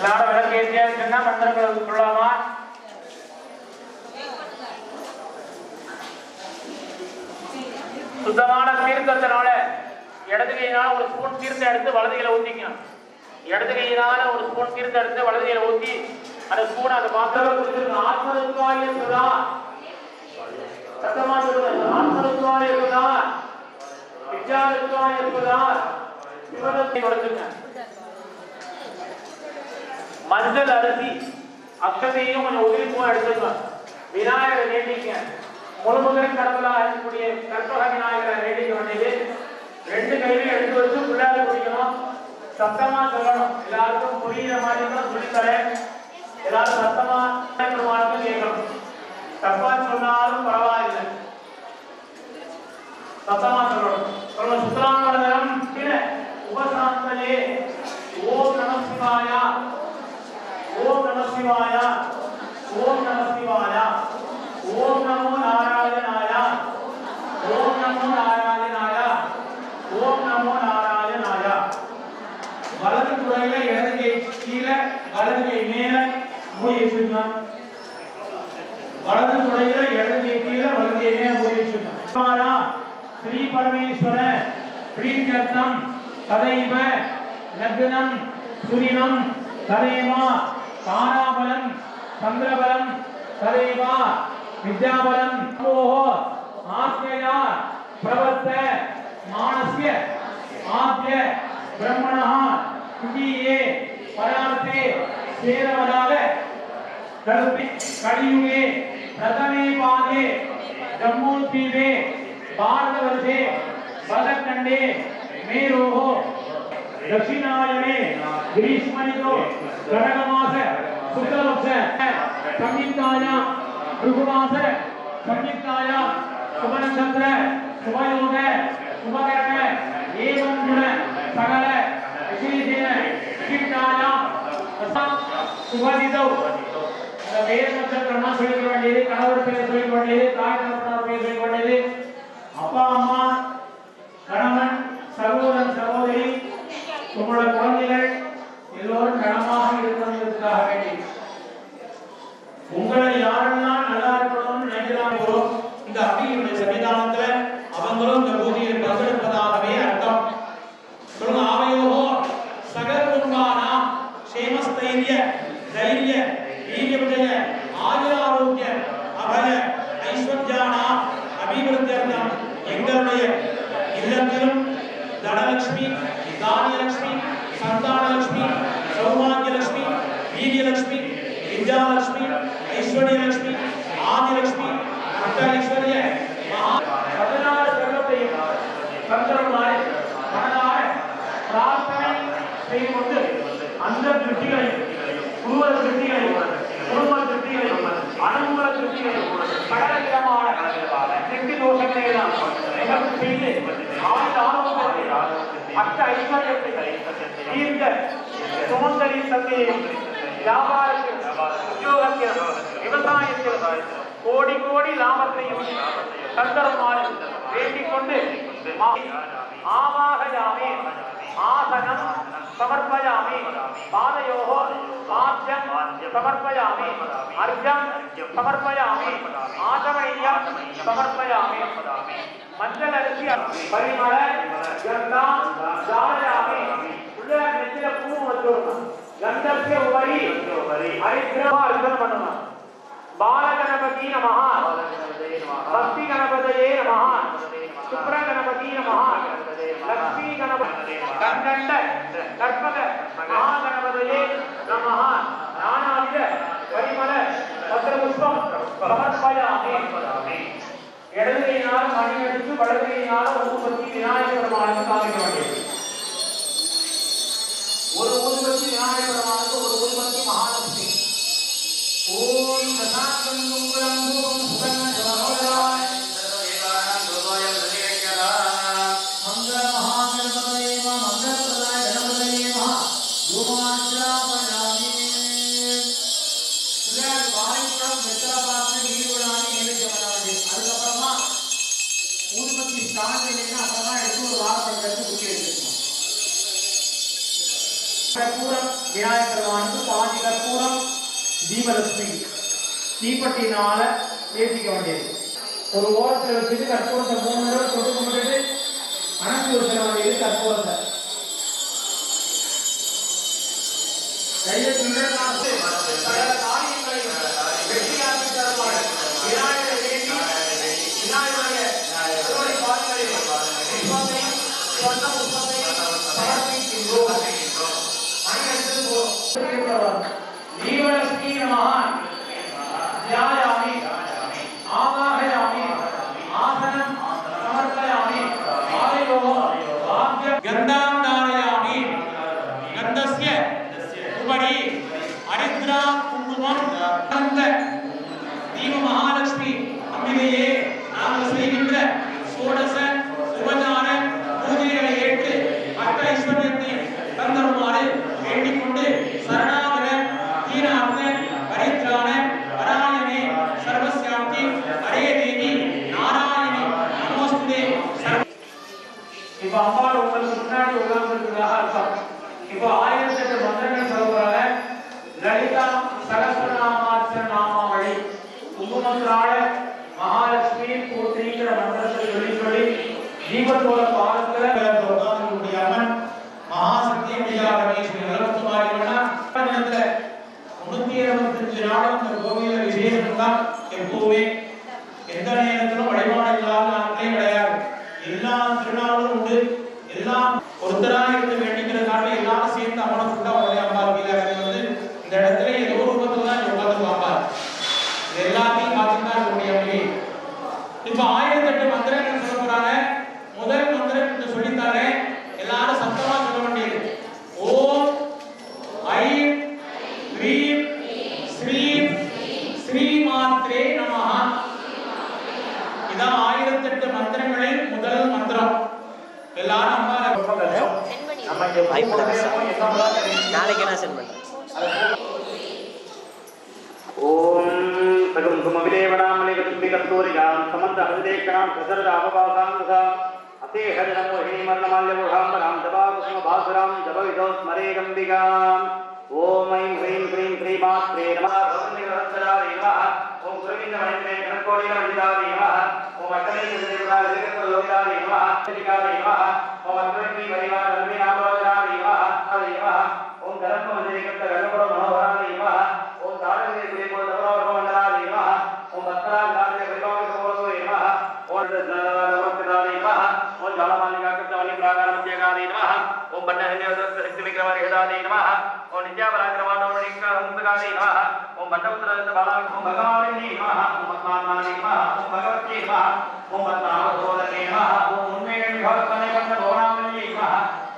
எல்லாரும் விளக்கு ஏற்றியாச்சுன்னா மந்திரங்களுக்கு கொள்ளாமா? சுத்தமான தீர்த்தத்தினால இடது கையினால ஒரு ஸ்பூன் தீர்த்தம் எடுத்து வலது கையில ஊத்திக்கணும். இடது கையினால ஒரு ஸ்பூன் தீர்த்தம் எடுத்து வலது கையில ஊத்தி அந்த ஸ்பூன் அந்த பாத்திரம் கொடுத்துருங்க ஆத்மருத்வாய் என்பதா? சத்தமா சொல்லுங்க. ஆத்மருத்வாய் என்பதா? விஜயாருத்வாய் என்பதா? விவரத்தை கொடுத்துருங்க மஞ்சள் அரிசி அக்ஷதையும் கொஞ்சம் உதிரிப்பும் எடுத்துக்கணும் விநாயகரை வேண்டிக்க முழுமுதல் கடவுளா இருக்கக்கூடிய கற்பக விநாயகரை வேண்டிக்க வேண்டியது ரெண்டு கையிலும் எடுத்து வச்சு பிள்ளையாரு குடிக்கணும். சத்தமா சொல்லணும். எல்லாருக்கும் புரியுற மாதிரி தான் சொல்லித்தரேன். எல்லாரும் சத்தமா பெருமாளுக்கும் கேட்கணும். தப்பா சொன்னாலும் பரவாயில்லை. சத்தமா சொல்லணும். சொல்லணும் சுத்தராமலம் கீழே. உபசாந்தலே. ஓம் நம சிவாயா ஓம் நம சிவாயா ஓம் நம சிவாயா ஓம் நமோ நாராயணாயா ஓம் நமோ நாராயணாயா ஓம் நமோ நாராயணாயா. வலது புறையில இடது கை கீழே வலது கை மேல மூடி வச்சிருக்கோம் வலது புறையில இடது கை கீழே வலது கை மேல மூடி வச்சிருக்கோம் ஸ்ரீ பரமேஸ்வர பிரீத்தியர்த்தம் ததைவ லக்னம் சுரினம் ததேவா தானாபலம் சந்திரபலம் சதைவா வித்யாபலம் மோகோ ஆத்மயா பிரவர்த்த மானஸ்ய ஆத்ய பிரம்மணா குடியே பரார்த்தே சேரவதாக கல்பி கலியுகே பிரதமே பாதே ஜம்மோத்வீபே பாரதவர்ஷே பதக்கண்டே மேரோகோ दक्षिणायने ग्रीष्मनितो कनकमासे शुक्लपक्षे संयुक्ताया ऋगुमासे संयुक्ताया शुभनक्षत्रे शुभयोगे शुभकरणे एवं गुण, सकले विशेषेण विशिष्टाया तथा शुभदितौ ಬೇರೆ ನಕ್ಷತ್ರನ ಸುಳಿದುಕೊಂಡಿರಿ ಕಳವರ ಪೇರೆ ಸುಳಿದುಕೊಂಡಿರಿ ತಾಯಿ ನಕ್ಷತ್ರ ಪೇರೆ ಸುಳಿದುಕೊಂಡಿರಿ ಅಪ್ಪ ಅಮ್ಮ ಕಣಮ உங்களோட குழந்தைகள் எல்லோரும் நலமாக இருக்கணுங்கிறதுக்காக வேண்டி உங்களை யாரெல்லாம் நல்லா இருக்கணும்னு நினைக்கிறாங்களோ இந்த அபியுடைய சன்னிதானத்துல அவங்களும் இந்த பூஜையை பங்கெடுப்பதாகவே அர்த்தம். சொல்லுங்க ஆவையோகோ சகர்குண்பானா சேமஸ்தைரிய தைரிய வீரிய வீரியவிஜய ஆயுராரோக்கிய அபய ஐஸ்வர்யானா அபிவிருத்தியர்த்தம் எங்களுடைய இல்லத்திலும் தனலட்சுமி தானியலட்சுமி சந்தானலட்சுமி சௌபாகியலட்சுமி வீரியலட்சுமி வித்யாலட்சுமி ஐஸ்வர்யலட்சுமி ஆதிலட்சுமி அஷ்டஐஸ்வர்ய மகா பதினாறு செல்வத்தையும் சந்திரமாய் மனதார பிரார்த்தனை செய்து கொண்டு அந்த திருப்திகளை குருவ திருப்திகளை குடும்ப திருப்திகளை அனுகூல திருப்திகளை சகல திருப்தி தோஷங்களை எல்லாம் செய்து ஆயுத ஆரோக்கியத்தை ஐஸ்வர்யத்தை தீர்ந்த சுமந்தரின் தந்தையை வியாபாரத்தில் உத்தியோகத்தில் விவசாயத்தில் கோடி கோடி லாபத்தையும் சந்தர்மாறு வேண்டிக் கொண்டு ஆவாகயாமே ஆசனம் சமர்ப்பயாமி பாதையோகோ பாத்தியம் சமர்ப்பயாமி அர்ஜம் சமர்ப்பயாமி ஆசமையம் சமர்ப்பயாமி. மஞ்சள் அரிசி பரிமள கந்தம் தாரயாமி உள்ள நெத்தில பூ வச்சுடணும் கந்தத்திய உபரி ஹரித்ரமா அர்ச்சனை பண்ணணும் பாலகணபதி நமஹ. பக்தி கணபதயே நமஹ. சுப்ர கணபதி நமஹ. லக்ஷ்மி கணபதி கண்கண்ட கற்பக மகாகணபதயே நமஹ. நானாவித பத்ரபுஷ்பம் இடது கையினால் மணி அடித்து வலது கையினால் ஊதுபத்தி விநாயகர் பெருமானுக்கு காமிக்க வேண்டியது. ஒரு ஊதுபத்தி எடுத்து ஒரு எடுத்து கற்பூரம் விநாயகர் பாதி கற்பூரம் தீபலட்சுமி தீப்பட்டினால ஏற்றிக்க வேண்டியது ஒரு ஓரத்தில் வச்சுட்டு கற்பூரத்தை மூணு தடவை தொட்டு கும்பிட்டுட்டு அணைச்சி வச்சிட வேண்டியது கற்பூரத்தை சமர்ப்பிக்கின்றோம் மணிகண்டன் தீபத்தோட பாதத்துல உட்கார்ந்திருக்கக்கூடிய அம்மன் மகாசக்தி பிரியா பரமேஸ்வரி நலமுத்துமாரி முன்னூத்தி இருபத்தஞ்சு நாளும் இந்த கோவில விசேஷம் தான் எப்பவுமே. எந்த நேரத்திலும் வழிபாடு இல்லாத நாட்களே கிடையாது. எல்லா திருநாளும் உண்டு. எல்லாம் ஒருத்தரா வாய்ப்பு தரேன் சார் நாளைக்கு நான் சென்ட் பண்ணுறேன் ஓம் சகுந்துமவிதேவனாமணிகத்துந்திகத்தூரிகாம் சமந்த ஹரிதேக்கணாம் பிரசரத அபபாசாங்கசாம் அசேஹரிணமோஹினி மரணமால்யபோஷாம்பராம் ஜபாகுசுமபாசுராம் ஜபவிதோ ஸ்மரே கம்பிகாம் ஓம் ஐம் ஹ்ரீம் ஹ்ரீம் ஹ்ரீமாத்ரே நம பவந்திரவத்சராரே நம. ஓம் சுரவீந்தமணிந்தே கணக்கோடிரமணிதாரே நம. ஓம் அட்டனை தேவதாரே நம. ஓம் அட்டனை வரிவாரே ॐ बन्नहन्यशक्तिविक्रमरिहदाय नमः ॐ नित्यापराक्रमाणोमणिकाय नमः ॐ बन्नपुत्रबालाय ॐ भगवाने नमः ॐ पद्मात्माने नमः ॐ भगवते नमः ॐ पद्मावधोदने नमः ॐ उन्मेषविभवत्मने बन्नभोरामणि नमः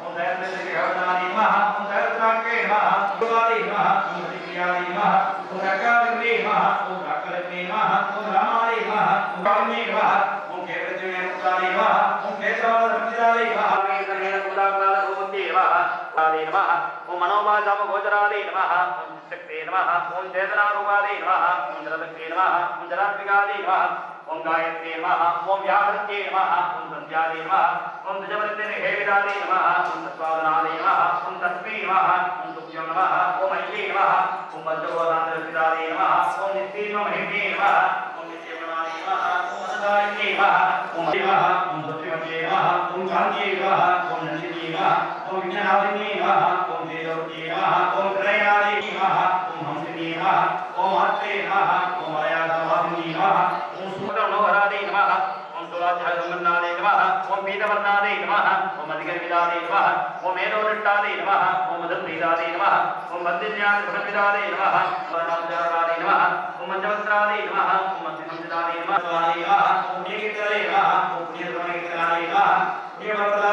ॐ दयत्रयविभवनाय नमः ॐ दयत्राक्ये नमः ॐ शिवाय नमः ॐ श्रीप्रियाय नमः ॐ रकालग्ने नमः ॐ राकलग्ने नमः ॐ रामाय नमः ॐ रामे नमः ॐ केवलज्ञानमुक्ताय नमः ॐ केशवसंहिताय हस्तादे नमः ओम मनोवाचाम गोचरादे नमः ओम शक्ते नमः ओम चेतनारूपादे नमः ओम जलशक्ते नमः ओम जलात्मिकादे नमः ओम गायत्रे नमः ओम व्याहृत्ये नमः ओम संध्यादे नमः ओम द्विजवृत्ते हेविदादे नमः ओम तत्वादनादे नमः ओम तस्मै नमः ओम तुभ्यो नमः ओम अय्ये नमः ओम वज्रगोदान्तरपितादे नमः ओम नित्येवमहिम्ने नमः ओम नित्येवनादे नमः ओम सदायिने नमः ओम नमः ओम सत्यमये नमः ओम कान्ये नमः ओम नन्दिने नमः ओम विघ्नहारिणे नमः ओम देवदेवते नमः ओम त्रयादे नमः ओम हंसिने नमः ओम हस्ते नमः ओम आयादवासिने नमः ओम सुवर्णोहरादे नमः ओम सुराजहरमन्नादे नमः ओम पीतवर्णादे नमः ओम अधिकविदादे नमः ओम मेरोरट्टादे नमः ओम मधुप्रीदादे नमः ओम वंदिन्याद भगविदादे नमः वर्णाचारादे नमः ओम मध्यवस्त्रादे नमः ओम मध्यमंत्रादे नमः ओम एकतरे नमः ओम निर्वणेतरादे नमः ये वर्तला